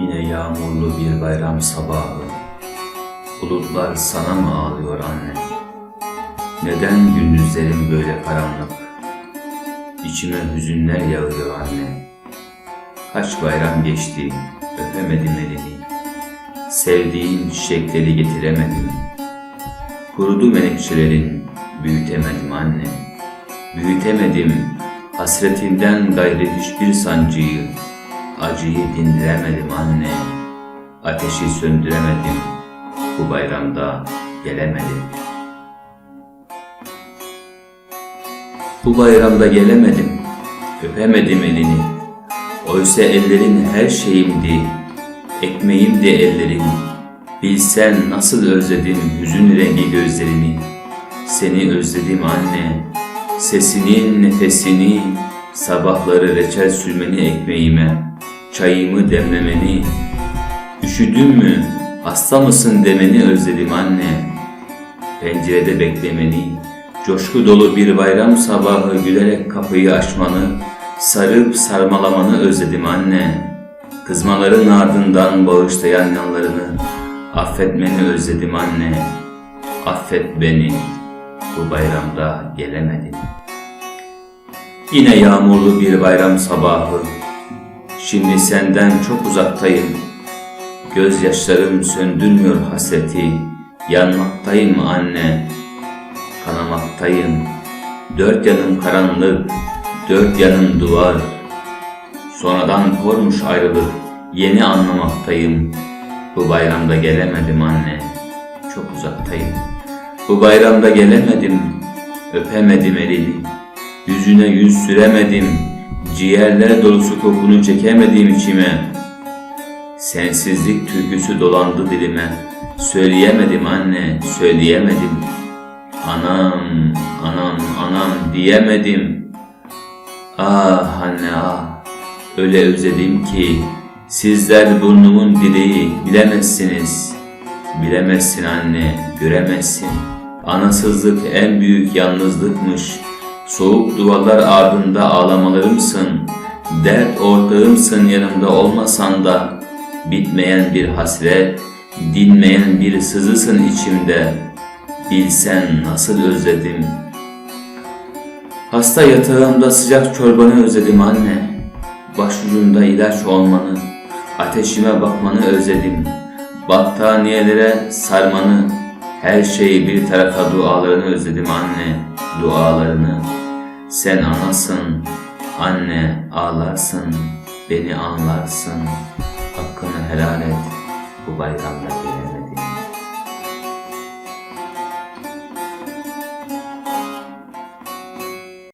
Yağmurlu bir bayram sabahı. Bulutlar sana mı ağlıyor anne? Neden gündüzlerim böyle karanlık? İçime hüzünler yağıyor anne. Kaç bayram geçti öpemedim elini Sevdiğim çiçekleri getiremedim. Kurudu menekşelerin büyütemedim anne. Büyütemedim hasretinden gayrı hiçbir sancıyı Acıyı dindiremedim anne. Ateşi söndüremedim. Bu bayramda gelemedim. Bu bayramda gelemedim. Öpemedim elini. Oysa ellerin her şeyimdi. Ekmeğimdi ellerin. Bilsen nasıl özledim hüzün rengi gözlerini. Seni özledim anne. Sesini, nefesini Sabahları reçel sürmeni ekmeğime Çayımı demlemeni Üşüdün mü, hasta mısın demeni özledim anne. Pencerede beklemeni Coşku dolu bir bayram sabahı gülerek kapıyı açmanı Sarıp sarmalamanı özledim anne. Kızmaların ardından bağışlayan yanlarını Affetmeni özledim anne. Affet beni Bu bayramda gelemedim. Yine yağmurlu bir bayram sabahı Şimdi senden çok uzaktayım. Gözyaşlarım söndürmüyor hasreti. Yanmaktayım anne? Kanamaktayım. Dört yanım karanlık Dört yanım duvar. Sonradan kormuş ayrılık Yeni anlamaktayım. Bu bayramda gelemedim anne. Çok uzaktayım. Bu bayramda gelemedim Öpemedim elini Yüzüne yüz süremedim Ciğerler dolusu kokunu çekemedim içime. Sensizlik türküsü dolandı dilime. Söyleyemedim anne, söyleyemedim. Anam, anam, anam diyemedim. Ah anne ah. Öyle özledim ki Sizler burnumun direği bilemezsiniz. Bilemezsin anne, göremezsin. Anasızlık en büyük yalnızlıkmış Soğuk duvarlar ardında ağlamalarımsın Dert ortağımsın yanımda olmasan da. Bitmeyen bir hasret, dinmeyen bir sızısın içimde. Bilsen nasıl özledim. Hasta yatağımda sıcak çorbanı özledim anne. Başucumda ilaç olmanı Ateşime bakmanı özledim. Battaniyelere sarmanı Her şeyi bir tarafa dualarını özledim anne Dualarını. Sen anasın Anne ağlarsın Beni anlarsın. Hakkını helal et Bu bayramda gelelim